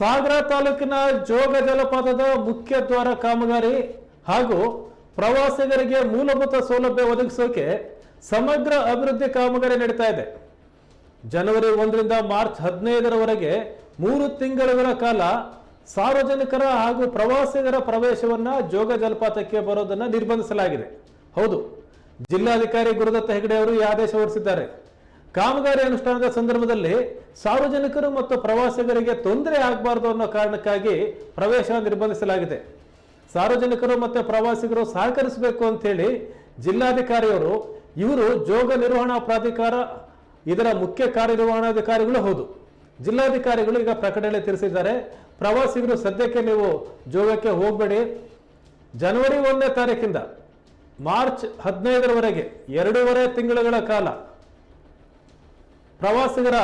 ಸಾಗರ ತಾಲೂಕಿನ ಜೋಗ ಜಲಪಾತದ ಮುಖ್ಯ ದ್ವಾರ ಕಾಮಗಾರಿ ಹಾಗೂ ಪ್ರವಾಸಿಗರಿಗೆ ಮೂಲಭೂತ ಸೌಲಭ್ಯ ಒದಗಿಸೋಕೆ ಸಮಗ್ರ ಅಭಿವೃದ್ಧಿ ಕಾಮಗಾರಿ ನಡೀತಾ ಇದೆ. ಜನವರಿ ಒಂದರಿಂದ ಮಾರ್ಚ್ ಹದಿನೈದರವರೆಗೆ ಮೂರು ತಿಂಗಳುಗಳ ಕಾಲ ಸಾರ್ವಜನಿಕರ ಹಾಗೂ ಪ್ರವಾಸಿಗರ ಪ್ರವೇಶವನ್ನ ಜೋಗ ಜಲಪಾತಕ್ಕೆ ಬರೋದನ್ನ ನಿರ್ಬಂಧಿಸಲಾಗಿದೆ. ಹೌದು, ಜಿಲ್ಲಾಧಿಕಾರಿ ಗುರುದತ್ತ ಹೆಗಡೆ ಅವರು ಈ ಆದೇಶ ಹೊರಡಿಸಿದ್ದಾರೆ. ಕಾಮಗಾರಿ ಅನುಷ್ಠಾನದ ಸಂದರ್ಭದಲ್ಲಿ ಸಾರ್ವಜನಿಕರು ಮತ್ತು ಪ್ರವಾಸಿಗರಿಗೆ ತೊಂದರೆ ಆಗಬಾರದು ಅನ್ನೋ ಕಾರಣಕ್ಕಾಗಿ ಪ್ರವೇಶ ನಿರ್ಬಂಧಿಸಲಾಗಿದೆ. ಸಾರ್ವಜನಿಕರು ಮತ್ತು ಪ್ರವಾಸಿಗರು ಸಹಕರಿಸಬೇಕು ಅಂತೇಳಿ ಜಿಲ್ಲಾಧಿಕಾರಿಯವರು ಇವರು ಜೋಗ ನಿರ್ವಹಣಾ ಪ್ರಾಧಿಕಾರ, ಇದರ ಮುಖ್ಯ ಕಾರ್ಯನಿರ್ವಹಣಾಧಿಕಾರಿಗಳು ಹೌದು. ಜಿಲ್ಲಾಧಿಕಾರಿಗಳು ಈಗ ಪ್ರಕಟಣೆ ತಿಳಿಸಿದ್ದಾರೆ, ಪ್ರವಾಸಿಗರು ಸದ್ಯಕ್ಕೆ ನೀವು ಜೋಗಕ್ಕೆ ಹೋಗಬೇಡಿ. ಜನವರಿ ಒಂದನೇ ತಾರೀಕಿಂದ ಮಾರ್ಚ್ ಹದಿನೈದರವರೆಗೆ, ಎರಡೂವರೆ ತಿಂಗಳುಗಳ ಕಾಲ ಪ್ರವಾಸಿಗರ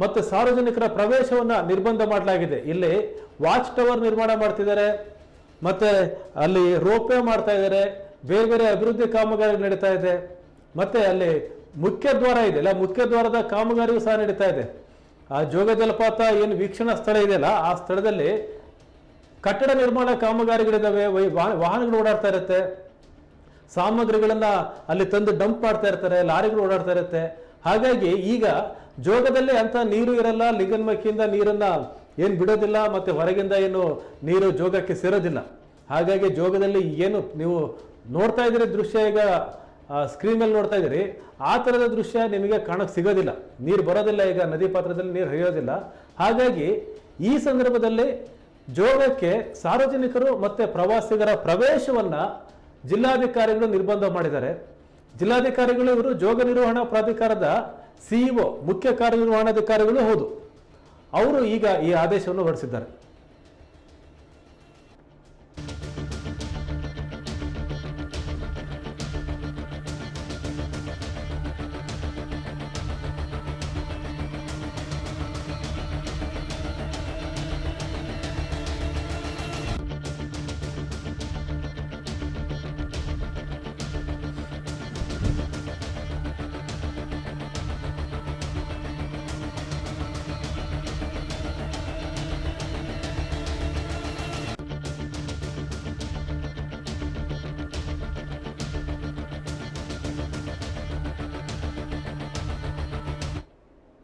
ಮತ್ತು ಸಾರ್ವಜನಿಕರ ಪ್ರವೇಶವನ್ನ ನಿರ್ಬಂಧ ಮಾಡಲಾಗಿದೆ. ಇಲ್ಲಿ ವಾಚ್ ಟವರ್ ನಿರ್ಮಾಣ ಮಾಡ್ತಿದ್ದಾರೆ. ಮತ್ತೆ ಅಲ್ಲಿ ರೋಪೇ ಮಾಡ್ತಾ ಇದ್ದಾರೆ. ಬೇರೆ ಬೇರೆ ಅಭಿವೃದ್ಧಿ ಕಾಮಗಾರಿ ನಡೀತಾ ಇದೆ. ಮತ್ತೆ ಅಲ್ಲಿ ಮುಖ್ಯ ದ್ವಾರ ಇದೆ. ಅಲ್ಲ ಮುಖ್ಯ ದ್ವಾರದ ಕಾಮಗಾರಿಯೂ ಸಹ ನಡೀತಾ ಇದೆ. ಆ ಜೋಗ ಜಲಪಾತ ಏನು ವೀಕ್ಷಣಾ ಸ್ಥಳ ಇದೆಯಲ್ಲ, ಆ ಸ್ಥಳದಲ್ಲಿ ಕಟ್ಟಡ ನಿರ್ಮಾಣ ಕಾಮಗಾರಿಗಳಿದ್ದಾವೆ ವೈ- ವಾಹನಗಳು ಓಡಾಡ್ತಾ ಇರುತ್ತೆ. ಸಾಮಗ್ರಿಗಳನ್ನ ಅಲ್ಲಿ ತಂದು ಡಂಪ್ ಮಾಡ್ತಾ ಇರ್ತಾರೆ, ಲಾರಿಗಳು ಓಡಾಡ್ತಾ ಇರುತ್ತೆ. ಹಾಗಾಗಿ ಈಗ ಜೋಗದಲ್ಲಿ ಅಂತ ನೀರು ಇರಲ್ಲ ಲಿಂಗನ್ಮಕ್ಕಿಯಿಂದ ನೀರನ್ನ ಏನು ಬಿಡೋದಿಲ್ಲ, ಮತ್ತೆ ಹೊರಗಿಂದ ಏನು ನೀರು ಜೋಗಕ್ಕೆ ಸೇರೋದಿಲ್ಲ. ಹಾಗಾಗಿ ಜೋಗದಲ್ಲಿ ಏನು ನೀವು ನೋಡ್ತಾ ಇದ್ದೀರಿ ದೃಶ್ಯ, ಈಗ ಸ್ಕ್ರೀನ್ ಮೇಲೆ ನೋಡ್ತಾ ಇದ್ದೀರಿ. ಆ ಥರದ ದೃಶ್ಯ ನಿಮಗೆ ಕಾಣಕ್ಕೆ ಸಿಗೋದಿಲ್ಲ. ನೀರು ಬರೋದಿಲ್ಲ, ಈಗ ನದಿ ಪಾತ್ರದಲ್ಲಿ ನೀರು ಹರಿಯೋದಿಲ್ಲ. ಹಾಗಾಗಿ ಈ ಸಂದರ್ಭದಲ್ಲಿ ಜೋಗಕ್ಕೆ ಸಾರ್ವಜನಿಕರು ಮತ್ತೆ ಪ್ರವಾಸಿಗರ ಪ್ರವೇಶವನ್ನ ಜಿಲ್ಲಾಧಿಕಾರಿಗಳು ನಿರ್ಬಂಧ ಮಾಡಿದ್ದಾರೆ. ಜಿಲ್ಲಾಧಿಕಾರಿಗಳು ಇವರು ಜೋಗ ನಿರ್ವಹಣಾ ಪ್ರಾಧಿಕಾರದ ಸಿಇಒ ಮುಖ್ಯ ಕಾರ್ಯನಿರ್ವಹಣಾಧಿಕಾರಿಗಳು ಹೌದು. ಅವರು ಈಗ ಈ ಆದೇಶವನ್ನು ಹೊರಡಿಸಿದ್ದಾರೆ.